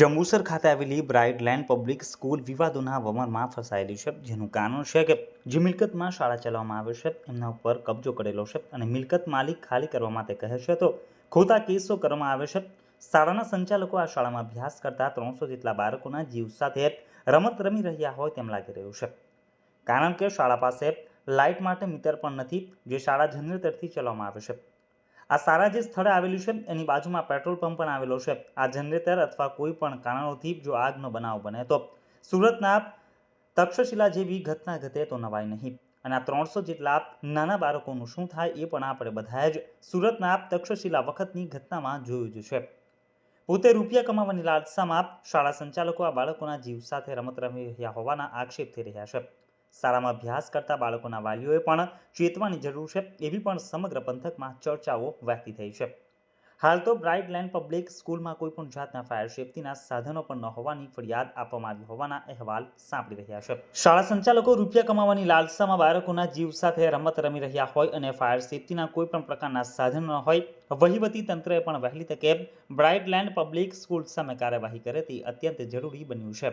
જંબુસર ખાતે આવેલી bright land public school વિવાદોના વમરમાં ફસાયેલી છે. જેનું કારણ છે કે જે મિલકતમાં શાળા ચલાવવામાં આવે છે, એમના ઉપર કબજો કરેલો છે અને મિલકત માલિક ખાલી કરવા માટે કહે છે તો ખોટા કેસો કરવામાં આવે છે. શાળાના સંચાલકો આ શાળામાં અભ્યાસ કરતા ત્રણસો જેટલા બાળકોના જીવ સાથે રમત રમી રહ્યા હોય તેમ લાગી રહ્યું છે. કારણ કે શાળા પાસે લાઇટ માટે મીટર પણ નથી, જે શાળા જનરેટરથી ચલાવવામાં આવે છે. આ સારા જે સ્થળે આવેલું છે એની બાજુમાં પેટ્રોલ પંપ પણ આવેલો છે. આ જનરેટર અથવા કોઈ પણ કારણોથી જો આગનો બનાવ બને તો. સુરતના તક્ષશિલા જેવી ઘટના ઘટે તો નવાય નહીં. અને આ ત્રણસો જેટલા નાના બાળકોનું શું થાય એ પણ આપણે બધાએ જ સુરતના તક્ષશિલા વખતની ઘટનામાં જોયું જ છે. પોતે રૂપિયા કમાવાની લાલસામાં શાળા સંચાલકો આ બાળકોના જીવ સાથે રમત રમી રહ્યા હોવાના આક્ષેપ થઈ રહ્યા છે. શાળામાં અભ્યાસ કરતા બાળકોના વાલીઓએ પણ ચેતવાની જરૂર છે એવી પણ સમગ્ર પંથકમાં ચર્ચાઓ વહેતી થઈ છે. હાલ તો બ્રાઇટ લેન્ડ પબ્લિક સ્કૂલમાં કોઈ પણ જાતના ફાયર સેફટીના સાધનો પણ ન હોવાની ફરિયાદ આપવામાં આવી હોવાના અહેવાલ સાંપડી રહ્યા છે. શાળા સંચાલકો રૂપિયા કમાવાની લાલસામાં બાળકોના જીવ સાથે રમત રમી રહ્યા હોય અને ફાયર સેફટીના કોઈ પણ પ્રકારના સાધનો ન હોય, વહીવટી તંત્રએ પણ વહેલી તકે બ્રાઇટ લેન્ડ પબ્લિક સ્કૂલ સામે કાર્યવાહી કરે તે અત્યંત જરૂરી બન્યું છે.